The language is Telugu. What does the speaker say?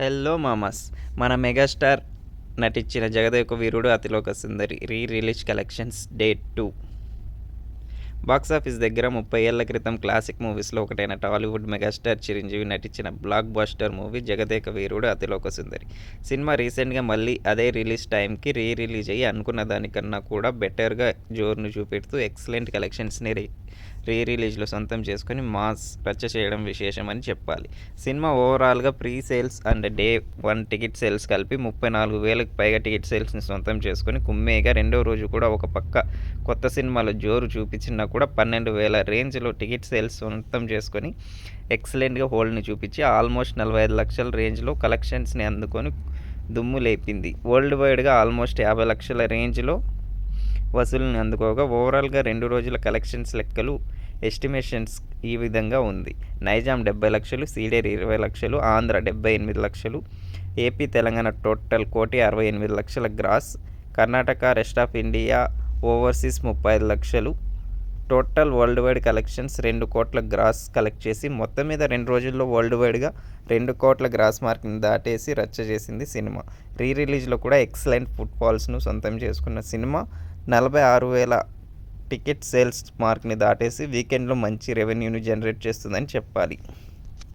హెల్లో మామస్ మన మెగాస్టార్ నటించిన Jagadeka Veerudu Athiloka Sundari re release collections day two box office దగ్గర ముప్పై ఏళ్ళ క్రితం క్లాసిక్ మూవీస్లో ఒకటైన టాలీవుడ్ మెగాస్టార్ చిరంజీవి నటించిన blockbuster movie Jagadeka Veerudu Athiloka Sundari. సినిమా రీసెంట్గా మళ్ళీ అదే రిలీజ్ టైంకి రీ రిలీజ్ అయ్యి అనుకున్న దానికన్నా కూడా బెటర్గా జోరును చూపెడుతూ ఎక్సలెంట్ కలెక్షన్స్ని రీ రిలీజ్లో సొంతం చేసుకొని మాస్ రచ్చ చేయడం విశేషమని చెప్పాలి. సినిమా ఓవరాల్గా pre sales and day one ticket sales కలిపి ముప్పై నాలుగు వేలకు పైగా టికెట్ సేల్స్ని సొంతం చేసుకొని కుమ్మేగా రెండో రోజు కూడా ఒక పక్క కొత్త సినిమాలో జోరు చూపించినా కూడా పన్నెండు వేల రేంజ్లో టికెట్ సేల్స్ సొంతం చేసుకొని ఎక్సలెంట్గా హోల్డ్ని చూపించి ఆల్మోస్ట్ నలభై ఐదు లక్షల రేంజ్లో కలెక్షన్స్ని అందుకొని దుమ్ము లేపింది. వరల్డ్ వైడ్గా ఆల్మోస్ట్ యాభై లక్షల రేంజ్లో వసూలుని అందుకోగా ఓవరాల్గా రెండు రోజుల కలెక్షన్స్ లెక్కలు ఎస్టిమేషన్స్ ఈ విధంగా ఉంది. నైజాం డెబ్బై లక్షలు సీడేర్ ఇరవై లక్షలు ఆంధ్ర డెబ్బై ఎనిమిది లక్షలు ఏపీ తెలంగాణ టోటల్ కోటి అరవై ఎనిమిది లక్షల gross Karnataka rest of India overseas ముప్పై ఐదు లక్షలు టోటల్ వరల్డ్ వైడ్ కలెక్షన్స్ రెండు కోట్ల గ్రాస్ కలెక్ట్ చేసి మొత్తం మీద రెండు రోజుల్లో వరల్డ్ వైడ్గా రెండు కోట్ల గ్రాస్ మార్క్ని దాటేసి రచ్చ చేసింది సినిమా. రీ రిలీజ్లో కూడా ఎక్సలెంట్ ఫుట్ఫాల్స్ను సొంతం చేసుకున్న సినిమా. నలభై ఆరు వేల టికెట్ సేల్స్ మార్క్ని దాటేసి వీకెండ్లో మంచి రెవెన్యూని జనరేట్ చేస్తుందని చెప్పాలి.